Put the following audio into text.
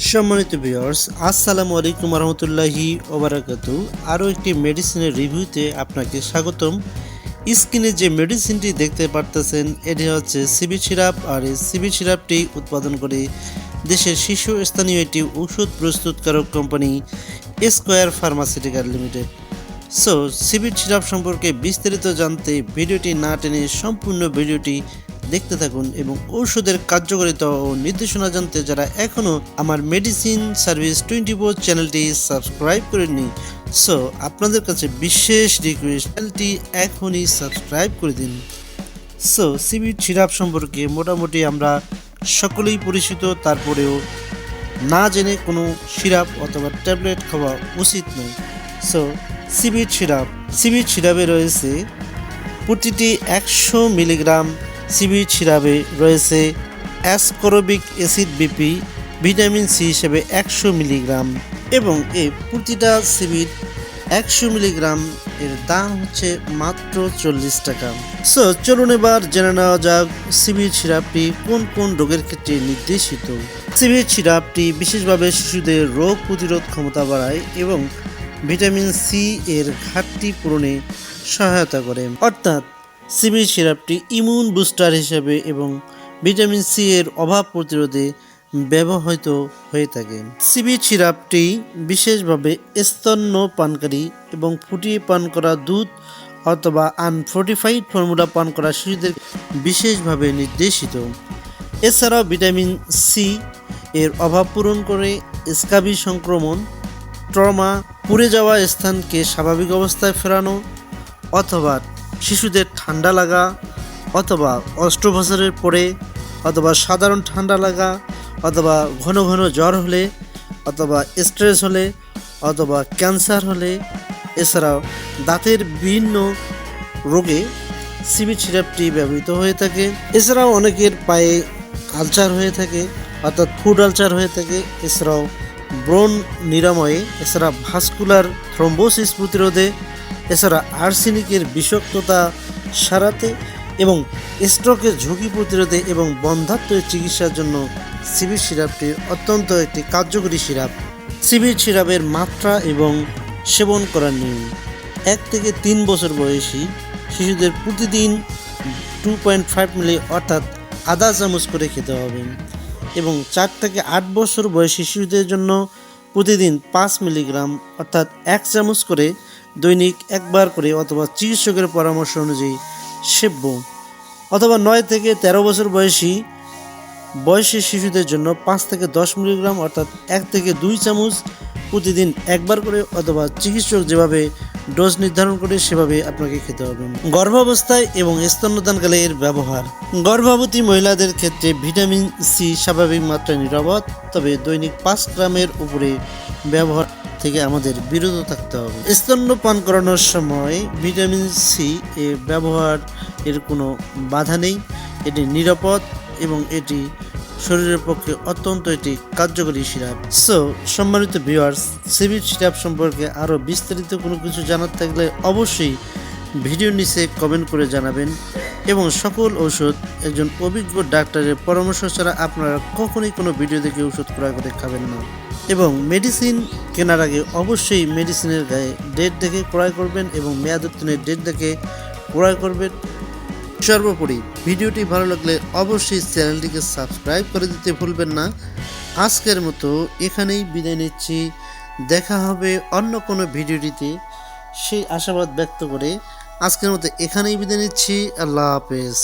সম্মানিত ভিউয়ার্স আসসালামু আলাইকুম রহমতুল্লাহি ওবারাকাতু আরও একটি মেডিসিনের রিভিউতে আপনাকে স্বাগতম। স্কিনে যে মেডিসিনটি দেখতে পারতেছেন, এটি হচ্ছে সিবি সিরাপ আর এই সিবি সিরাপটি উৎপাদন করে দেশের শীর্ষ স্থানীয় একটি ওষুধ প্রস্তুতকারক company square pharmaceutical limited so CB syrup সম্পর্কে বিস্তারিত জানতে ভিডিওটি না টেনে সম্পূর্ণ ভিডিওটি দেখতে থাকুন এবং ঔষধের কার্যকারিতা ও নির্দেশনা জানতে যারা এখনও আমার মেডিসিন সার্ভিস টোয়েন্টি ফোর চ্যানেলটি সাবস্ক্রাইব করেননি সো আপনাদের কাছে বিশেষ রিকোয়েস্ট চ্যানেলটি এখনই সাবস্ক্রাইব করে দিন। সো সিবির সিরাপ সম্পর্কে মোটামুটি আমরা সকলেই পরিচিত, তারপরেও না জেনে কোনো সিরাপ অথবা ট্যাবলেট খাওয়া উচিত নয়। সো সিবিট সিরাপ সিবিট সিরাপে রয়েছে প্রতিটি একশো মিলিগ্রাম সিবিট সিরাপে রয়েছে ascorbic acid BP, vitamin C হিসেবে একশো মিলিগ্রাম এবং এই প্রতিটা সিবির একশো মিলিগ্রাম এর দাম হচ্ছে মাত্র চল্লিশ টাকা। সো চলুন এবার জেনে নেওয়া যাক সিবির সিরাপটি কোন কোন রোগের ক্ষেত্রে নির্দেশিত। সিবির সিরাপটি বিশেষভাবে শিশুদের রোগ প্রতিরোধ ক্ষমতা বাড়ায় এবং ভিটামিন সি এর ঘাটতি পূরণে সহায়তা করে। অর্থাৎ সিবির সিরাপটি ইমিউন বুস্টার হিসেবে এবং ভিটামিন সি এর অভাব প্রতিরোধে ব্যবহৃত হয়ে থাকে। সিবি সিরাপটি বিশেষভাবে স্তন্য পানকারী এবং ফুটিয়ে পান করা দুধ অথবা আনফোর্টিফাইড ফর্মুলা পান করা শিশুদের বিশেষভাবে নির্দেশিত। এছাড়াও ভিটামিন সি এর অভাব পূরণ করে স্কাবি সংক্রমণ, ট্রমা, পুড়ে যাওয়া স্থানকে স্বাভাবিক অবস্থায় ফেরানো অথবা শিশুদের ঠান্ডা লাগা অথবা অস্ত্রোপচারের পরে অথবা সাধারণ ঠান্ডা লাগা অথবা ঘন ঘন জ্বর হলে অথবা স্ট্রেস হলে অথবা ক্যান্সার হলে, এছাড়াও দাঁতের বিভিন্ন রোগে সিবি সিরাপটি ব্যবহৃত হয়ে থাকে। এছাড়াও অনেকের পায়ে আলচার হয়ে থাকে, অর্থাৎ ফুড আলচার হয়ে থাকে। এছাড়াও ব্রণ নিরাময়ে, এছাড়া ভাস্কুলার থ্রম্বোসিস প্রতিরোধে এছাড়া আর্সেনিকের বিষাক্ততা সারাতে এবং স্ট্রোকের ঝুঁকি প্রতিরোধে এবং বন্ধাত্মের চিকিৎসার জন্য সিবির সিরাপটি অত্যন্ত একটি কার্যকরী সিরাপ। সিবির সিরাপের মাত্রা এবং সেবন করার নিয়ম। এক থেকে তিন বছর বয়সী শিশুদের প্রতিদিন টু পয়েন্ট ফাইভ মিলি অর্থাৎ আধা চামচ করে খেতে হবে এবং চার থেকে আট বছর বয়সী শিশুদের জন্য প্রতিদিন পাঁচ মিলিগ্রাম অর্থাৎ এক চামচ করে দৈনিক একবার করে অথবা চিকিৎসকের পরামর্শ অনুযায়ী সেব্য। অথবা নয় থেকে তেরো বছর বয়সী বয়সী শিশুদের জন্য পাঁচ থেকে দশ মিলিগ্রাম অর্থাৎ এক থেকে দুই চামচ প্রতিদিন একবার করে অথবা চিকিৎসক যেভাবে ডোজ নির্ধারণ করে সেভাবে আপনাকে খেতে হবে। গর্ভাবস্থায় এবং স্তন্যদানকালে এর ব্যবহার। গর্ভবতী মহিলাদের ক্ষেত্রে ভিটামিন সি স্বাভাবিক মাত্রায় নিরাপদ, তবে দৈনিক পাঁচ গ্রামের উপরে ব্যবহার থেকে আমাদের বিরত থাকতে হবে। স্তন্যপান করানোর সময় ভিটামিন সি এর ব্যবহার এর কোনো বাধা নেই। এটি নিরাপদ এবং এটি শরীরের পক্ষে অত্যন্ত একটি কার্যকরী সিরাপ। সো সম্মানিত ভিউয়ার্স সিবির সিরাপ সম্পর্কে আরও বিস্তারিত কোনো কিছু জানার থাকলে অবশ্যই ভিডিও নিচে কমেন্ট করে জানাবেন এবং সকল ঔষধ, একজন অভিজ্ঞ ডাক্তারের পরামর্শ ছাড়া আপনারা কখনোই কোনো ভিডিও দেখে ওষুধ ক্রয় করে খাবেন না। এবং মেডিসিন কেনার আগে অবশ্যই মেডিসিনের গায়ে ডেট দেখে ক্রয় করবেন এবং মেয়াদ উত্তীর্ণের ডেট দেখে ক্রয় করবেন। সর্বোপরি ভিডিওটি ভালো লাগলে অবশ্যই চ্যানেলটিকে সাবস্ক্রাইব করে দিতে ভুলবেন না। আজকের মতো এখানেই বিদায় নিচ্ছি। দেখা হবে অন্য কোনো ভিডিওটিতে। সেই আশাবাদ ব্যক্ত করে আজকের মতো এখানেই বিদায় নিচ্ছি। আল্লাহ হাফেজ।